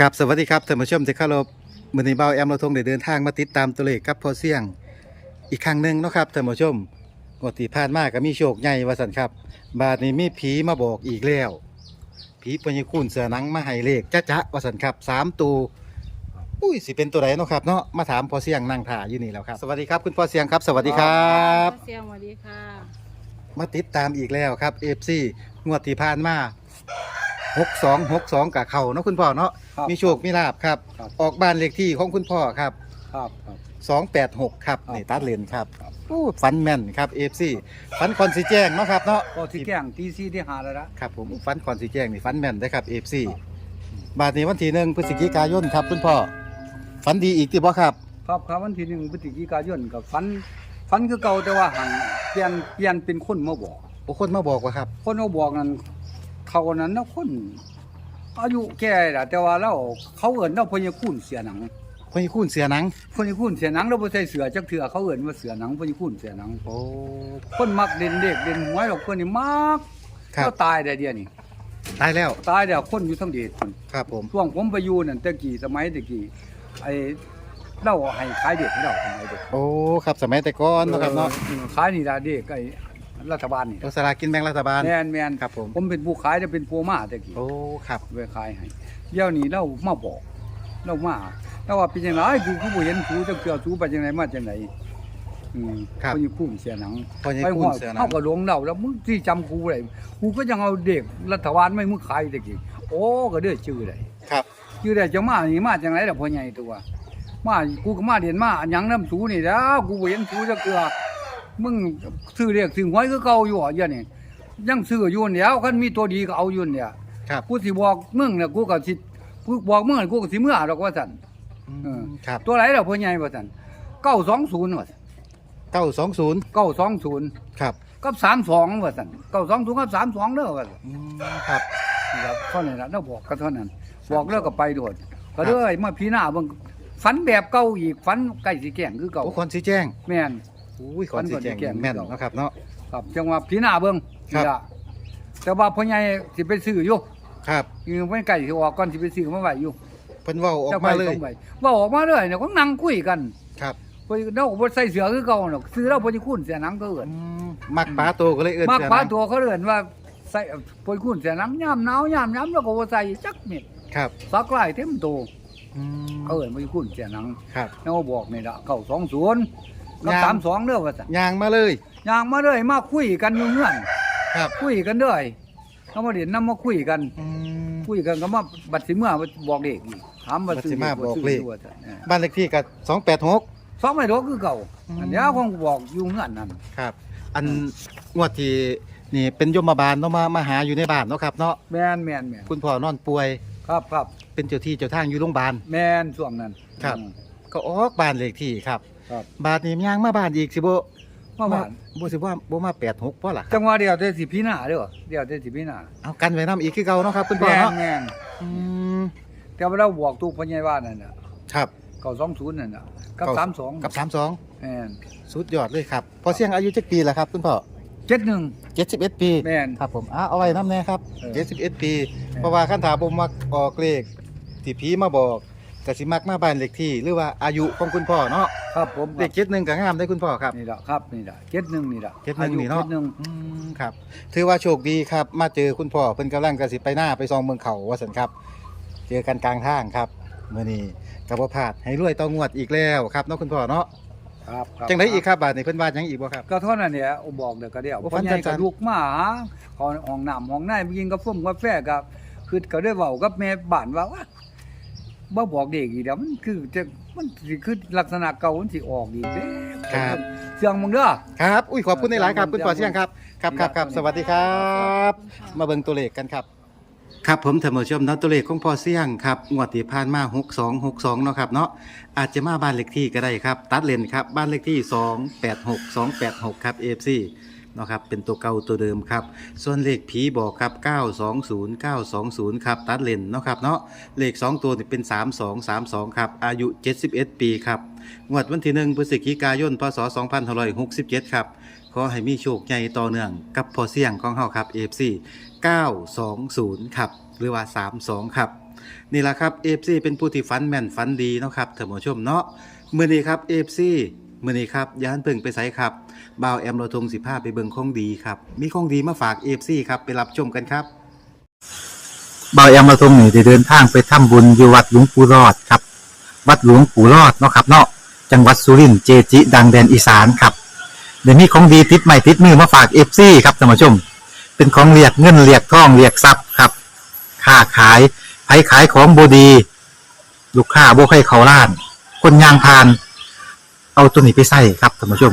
กับสวัสดีครับท่านผู้ชมที่เคารพมื้อนี้เบาแอมเราทงได้เดินทางมาติดตามตัวเลขกับพอเสี่ยงอีกครั้งหนึ่งเนาะครับท่านผู้ชมงวดที่ผ่านมาก็มีโชคใหญ่ว่าซั่นครับ บาดนี้มีผีมาบอกอีกแล้ว ผีปัญญคูณเสือหนังมาให้เลขจ๊ะจ๊ะว่าซั่นครับสามตัวอุ้ยสิเป็นตัวไหนเนาะครับเนาะมาถามพอเสี่ยงนั่งถ่ายอยู่นี่แล้วครับสวัสดีครับคุณพอเสี่ยงครับ สวัสดีครับ เสียงสวัสดีค่ะมาติดตามอีกแล้วครับ FC งวดที่ผ่านมา 62 62กับเขาเนาะคุณพ่อเนาะครับมีโชคมีลาบครับ ครับ ออกบ้านเลขที่ของคุณพ่อครับครับครับ286ครับครับนี่ตัดเลนครับครับโอ้ฟันแม่นครับ FC ฟันคอนสิแจ้งเนาะครับเนาะ ก็ที่แกล้งตีซีที่หาแล้วนะครับผมฟันคอนสิแจ้งนี่ฟันแม่นได้ครับ FC ครับ บาทนี้วันที่หนึ่งพฤศจิกายนครับคุณพ่อฟันดีอีกที่บ่ครับ ครับครับวันที่หนึ่งพฤศจิกายนกับฟันฟันคือเก่าแต่ว่าหังเปลี่ยนเปลี่ยนเป็นคนมาบอกโอ้คนมาบอกว่าครับ คนมาบอกนั้น เขานั้นนะคนอายุแก่ละแต่ว่าเราเขาเอิ้นเราพญาคุณเสียหนังคนคูณเสือหนังพญาคุณเสียหนังเราบ่ใส่เสือจักเถื่อเขาเอิ้นว่าเสือหนังพญาคุณเสียหนังโอ้คนมักเด่นเด็กเด่นหวยหรอกคนนี่มักครับก็ตายได้เดียวนี่ตายแล้วตายเดี๋ยวคนอยู่ทั้งเดชพุ่นครับผมช่วงผมไปอยู่นั่นแต่กี่สมัยแต่กี่ไอ้เล่าให้ขายเด็กให้เราสมัยเด็กโอ้ครับสมัยแต่ก่อนเนาะครับเนาะออขายนี่ละเด็กไอ้ รัฐบาลนี่โอสลากินแบ่งรัฐบาล แม่นแม่นครับผม ผมเป็นผู้ขายจะเป็นผู้มาแต่กี้โอ้ครับไปขายให้เดี๋ยวนี้เรามาบอก เรามาเราว่าเป็นจังไดกูก็บ่เห็นกูจะเกี่ยวสูไปจังไดมาจังไดอืมครับเขาอยู่คุ้มเสียหนังพอยังไปคูหัวณเสือหนัเขางก็หลงเราแล้วมึงที่จำกูได้กูก็ยังเอาเด็กรัฐบาลไม่มึงขายแต่กี้โอ้ก็เด้อชื่อได้ครับชื่อได้จะมานี่มาจังไรล่ะพ่อใหญ่ตัวมากูก็มาเรียนมาอันหยังน้ำสูนี่แล้วกูบ่เห็นสูจะเกลือ มึงซื้อเรียกซื้อหวยคือเก่าอยู่อะเดี๋ยวนี้ยังซื้ออยู่เนี่ยคันมีตัวดีก็เอาอยู่เนี่ยครับ กูสิบอกมึงเนี่ยกูก็สิกูบอกมึงกูก็สิเมื่อดอกว่าซั่นเออครับตัวไหนล่ะพ่อใหญ่ว่าซั่น920ว่าซั่นเก้าสองศูนย์920ครับกับ32ว่าซั่น920กับ32เด้อว่าซั่นอืมครับนี่ครับเท่านั้นล่ะเราบอกก็เท่านั้นบอกแล้วก็ไปโดดก็เลยมาพี่หน้าเบิ่งฝันแบบเก่าอีกฝันใกล้สิแก่งคือเก่า โอ้คนสีแจ้ง แม่น อุ้ยคนสีแจ้งคนสีแจ้งแม่นเนาะครับเนาะ ครับจังว่าพี่หน้าเบิ่งครับ นี่ล่ะแต่ว่าพ่อใหญ่สิไปซื้ออยู่ครับยังไม่ไกลสิออกก่อนสิไปซื้อมาไว้อยู่เพิ่นเว้าออกจะไปมาเลยต้องไปว่าออกมาเลยเนี่ยก็นั่งคุยกันครับเพิ่นเราบ่ใส่เสื้อคือเก่าหรอกซื้อเราบ่สิคุ้นเสียหนังก็เอิ้น อืมมักปลาโตก็เลยเอิ้นมากเสือปลาหนังตัวเขาเอิ้นว่าใส่บ่คุ้นเสียหนังยามหนาวยามหยังแล้วก็บ่ใส่จักเม็ดครับสักลายเต็มโตอืมเขาเอิ้นบ่สิคุ้นเสียหนังครับ แล้วก็บอกนี่ล่ะ920กั บยาม32เด้อว่าซั่นยางมาเลย ย่างมาเลยมาคุยกันอยู่เงื่อนครับ คุยกันเด้อยเขามาเรียนนำมาคุยกัน อืม คุยกันก็มาบัดสิเมื่อมาบอกเด็กอีกถามว่าบัดซื้สิอมาเด็กบอกซื้อเลขตัวซั่นเออบ้านเลขที่ก็286สองไม่รู้คือเก่าอืม อันเนี้ยคงบอกอยู่เงื่อนนั่นครับ อันงวดที่นี่เป็นยมบาลเนาะมามาหาอยู่ในบ้านเนาะครับเนาะแม่นแม่นแม่นคุณพ่อนอนป่วย ครับครับเป็นเจ้าที่เจ้าทางอยู่โรงพยาบาล แม่นช่วงนั้นครับ อืมก็ออกบ้านเลขที่ครับ ครับ บาทนี้ย่างมาบ้านอีกสิบ่มาบ้านบ่สิว่าบ่มา86เพราะล่ะจังหวะเดียวแต่สิพี่หน้าเด้อเดียวแต่สิพี่หน้าเอากันไว้นํอีกคือเก่าเนาะครับคุณพ่อแม่นเนาะแม่นอืมแต่ว่าเราบอกตู้พญายว่านั่นน่ะครับ920นั่นน่ะกับเก้า32กับแม่น32สุดยอดเลยครับพอเสียงอายุจักปีแล้วครับคุณพ่อ71 71 ปี แม่น ครับผมอะเอาไว้นํแน่ครับเออ71 ปีเออเพราะว่าคันถามผมมักออกเลขที่ผีมาบอก ก็สิมักมาบ้านเลขที่ หรือว่าอายุของคุณพ่อเนาะครับผมเลข71ก็งามได้คุณพ่อครับนี่ล่ะครับนี่ล่ะ71นี่ล่ะ71นี่เนาะอยุ71อืมครับ ถือว่าโชคดีครับ มาเจอคุณพ่อเพิ่นกำลังกสิไปหน้าไปซองเมืองเขาว่าสันครับ เจอกันกลางทางครับมื้อนี้ก็บ่พลาดให้รวยต่องวดอีกแล้วครับเนาะคุณพ่อเนาะครับครับจังไดอีกครับบาดนี้เพิ่นว่าหยังอีกบ่ครับ ก็เท่านั้นเนี่ยเอาบอกเดี๋ยวก็เดี๋ยวโอ้พ่อใหญ่ฟันจัก็นๆลูกมาหาเขาห้องน้ำห้องในไปกินกาแฟกาแฟกับคือก็ได้เว้ากับแม่บ้านว่าว่า บ่บอกเด็กอีกเดี๋ยวมันคือจะมันสิคือลักษณะเก่ามันสิออกอีกเด้ครับ เสียงมึงเด้อ ครับ อุ้ยขอบคุณในหลายๆครับคุณพ่อเสี่ยงครับ ครับครับครับสวัสดีครับ มาเบิ่งตัวเลขกันครับ ครับผมท่านผู้ชมเนาะตัวเลขของพ่อเสี่ยงครับงวดที่ผ่านมา 6262 เนาะครับเนาะอาจจะมาบ้านเลขที่ก็ได้ครับ ตัดเลนครับ บ้านเลขที่ 286 286 ครับ AFC เนาะครับเป็นตัวเก่าตัวเดิมครับส่วนเลขผีบอกครับ 920 920 ครับตัดเลนเนาะครับเนาะเลข 2 ตัวนี่เป็น 3232 ครับ อายุ 71 ปีครับงวดวันที่ 1พฤศจิกายนพศ2567 ครับ ขอให้มีโชคใหญ่ต่อเนื่องกับพอเสี่ยงของเฮาครับ AFC 920 ครับ หรือว่า 32 ครับ นี่แหละครับ FC เป็นผู้ที่ฝันแม่นฝันดีเนาะครับท่านผู้ชมเนาะมื้อนี้ครับ FC มื้อนี้ครับย้านเพิ่งไปไสครับ บ่าวแอมเรทง15ไปเบิงของดีครับ มีของดีมาฝาก FC ครับ ไปรับชมกันครับบายอามาทงนี่ได้เดินทางไปทำบุญอยู่วัดหลวงปู่รอดครับ วัดหลวงปู่รอดเนาะครับเนาะจังหวัดสุรินทร์เจจิ ดังแดนอีสานครับเดี๋ยวนี้ของดีติดใหม่ติดมือมาฝากเอฟซีครับท่านผู้ชม เป็นของเรียกเงินเรียกทองเรียกทรัพย์ครับค้าขายไผขายของบดี ลูกค้าบ่ให้เขาล้าน คนยางพาน เอาตัวนี้ไปใส่ครับท่านผู้ชม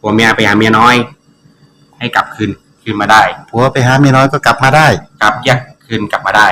ผัวเมียไปหาเมียน้อย ให้กลับคืนคืนมาได้ผัวไปหาเมียน้อยก็กลับมาได้ กลับแยกคืนกลับมาได้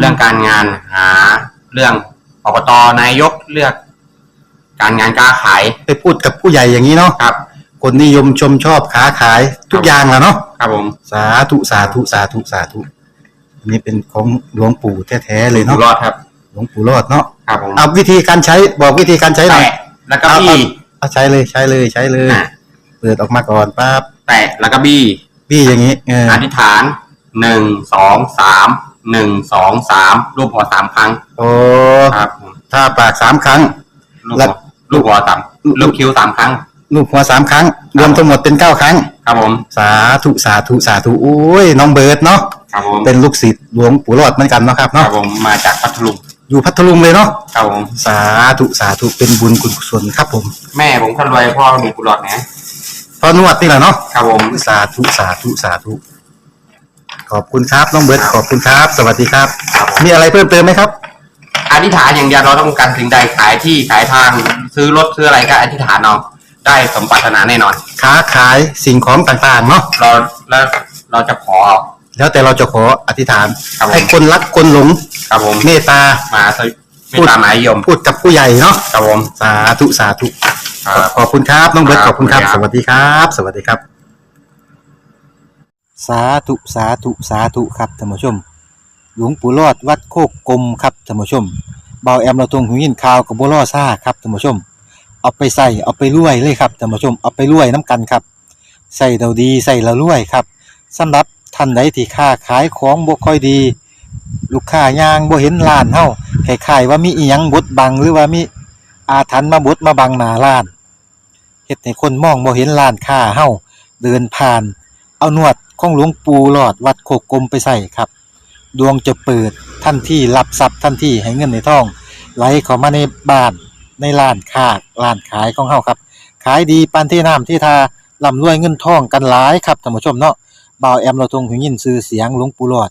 แล้เรื่วองการงานหาเรื่องอบตนายกเลือก การงานการขายไปพูดกับผู้ใหญ่อย่างนี้เนาะครับ คนนิยมชมชอบค้าขายทุกอย่างแหล้วเนาะครับผมสาธุสาธุสาธุสาธุอันนี้เป็นของหลวงปู่แท้ๆเลยอยู่เนาะรอดครับ หลวงปู่รอดเนาะครับผมเอาวิธีการใช้บอกวิธีการใช้หน่อย แตะแล้วก็บี้ เอาใช้เลยใช้เลยใช้เลย อะ เปิดออกมาก่อนปั๊บแตะแล้วก็บี้พี่อย่างนี้เอออธิษฐานหนึ่งสองสามหนึ่งสองสามรูปหัวสามครั้งโอ้ครับผมถ้าปากสามครั้ง ลูกแล้หัววลูกหัวสามลูกคิ้วสามครั้ง ลูกหัวสามครั้ง รวมทั้งหมดเป็นเก้าครั้ง ครับผม สาธุสาธุสาธุโอ้ยน้องเบิร์ดเนาะครับผมเป็นลูกศิษย์หลวงปู่รอดเหมือนกันเนาะครับครัเนาะบผมมาจากพัทลุงอยู่พัทลุงเลยเนาะครับผมสาธุสาธุเป็นบุญคุณกุศลครับผม แม่ผมคนรวยพ่อมีกุหลาบนะ พอนวดนี่แหละเนาะครับผมสาธุสาธุสาธุขอบคุณครับน้องเบิร์ดขอบคุณครับ สวัสดีครับครับผมมีอะไรเพิ่มเติมไหมครับ อธิษฐานอย่างเดียวเราต้องการสิ่งใดขายที่ขายทางซื้อรถซื้ออะไรก็อธิษฐานเอาได้สมปรารถนาแน่นอน ค้าขายสิ่งของต่างๆเนาะเราแล้วเราจะขอ แล้วแต่เราจะขออธิษฐานครับผมให้คนรักคนหลงครับผมเมตตามา สวิไม่ตามหมายยมพูดกับผู้ใหญ่เนาะครับผมสาธุสาธุครับ ขอบคุณครับน้องเบิร์ตคขรับอบคุณครับขอบสคุณครับวัสดีครับ สวัสดีครับ สาธุสาธุสาธุครับท่านผู้ชม หลวงปู่รอดวัดโคกกลมครับท่านผู้ชมเบาแอมเราตรงหูยินข่าวกับบัวล่อซ่าครับท่านผู้ชม เอาไปใส่เอาไปรวยเลยครับท่านผู้ชมเอาไปรวยน้ำกันครับใส่เราดีใส่เรารวยครับสำหรับท่านใดที่ค้าขายของบ่ค่อยดี ลูกค้ายางบ่เห็นร้านเฮาคล้ายๆว่ามีอีหยังบดบังหรือว่ามีอาถรรพ์มาบดมาบังหน้าร้านเฮ็ดให้คนมองบ่เห็นร้านค้าเฮาเดินผ่าน เอานวดของหลวงปู่หลอดวัดโคกกลมไปใส่ครับ ดวงจะเปิดทันที่รับทรัพย์ทันที่ให้เงินในท้อง ไหลเข้ามาในบ้านในร้านค้าร้านขายของเฮาครับ ขายดีปานที่น้ำที่ทาร่ำรวยเงินทองกันหลายครับท่านผู้ชมเนาะบ่าวแอมเราทงหูยินชื่อเสียงหลวงปู่หลอด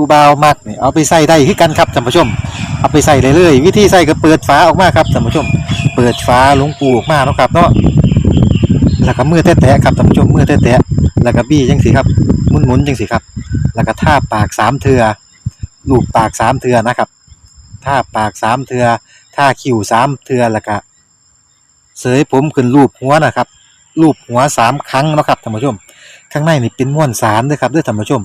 ผู้บ่าวมักนี่เอาไปใส่ได้คือกันครับท่านผู้ชม เอาไปใส่เลยเลยวิธีใส่ก็เปิดฝาออกมาครับท่านผู้ชม เปิดฝาหลวงปูออกมาเนาะครับเนาะแล้วก็มือแตะๆครับท่านผู้ชมมือแตะๆแล้วก็บี้จังสิครับหมุนๆจังสิครับ แล้วก็ท่าปากสามเทือลูบปากสามเทือนะครับท่าปากสามเทือท่าคิ้วสามเทือแล้วก็เสยผมขึ้นรูปหัวนะครับรูปหัวสามครั้งเนาะครับท่านผู้ชม ข้างในนี่เป็นม้วนสารด้วยครับด้วยท่านผู้ชม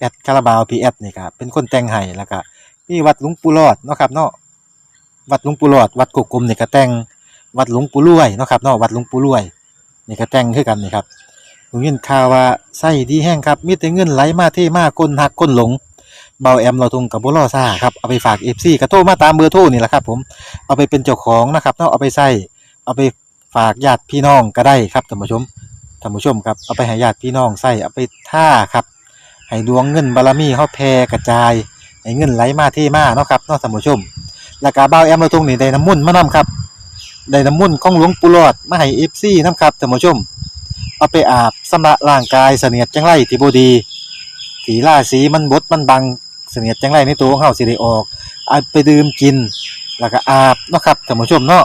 แอดคาราบาวพีแอดนี่ครับเป็นคนแต่งให้แล้วก็มีวัดหลวงปู่รอดเนาะครับเนาะวัดหลวงปู่รอด วัดกกกลมนี่ก็แต่งวัดหลวงปู่รวยเนาะครับเนาะวัดหลวงปู่รวยนี่ก็แต่งคือกันนี่ครับผมยินข่าวว่าไส้ดีแห้งครับมีแต่เงินไหลมาเทมาก้นหักก้นหลงเบาแอมเราทงกับบุรอซ่าครับเอาไปฝากเอฟซีกระโทรมาตามเบอร์โทรนี่แหละครับ ผมเอาไปเป็นเจ้าของนะครับเนาะเอาไปใส่เอาไปฝากญาติพี่น้องก็ได้ครับท่านผู้ชมท่านผู้ชมครับเอาไปให้ญาติพี่น้องใส่เอาไปท่าครับ ให้ดวงเงินบารมีเฮาแผ่กระจายให้เงินไหลมาเทมาเนาะครับเนาะท่านผู้ชม แล้วก็บ่าวแอมเราตรงนี้ได้น้ำมุ่นมานํครับได้น้ำมุ่นของหลวงปู่หลอดมาให้ FC นํครับท่านผู้ชม เอาไปอาบสำระร่างกายเสนียดจังไรที่บ่ดีสีราสีมันบดมันบังเสนียดจังไรในตัวของเฮาสิได้ออกเอาไปดื่มกิน แล้วก็อาบเนาะครับท่านผู้ชมเนาะ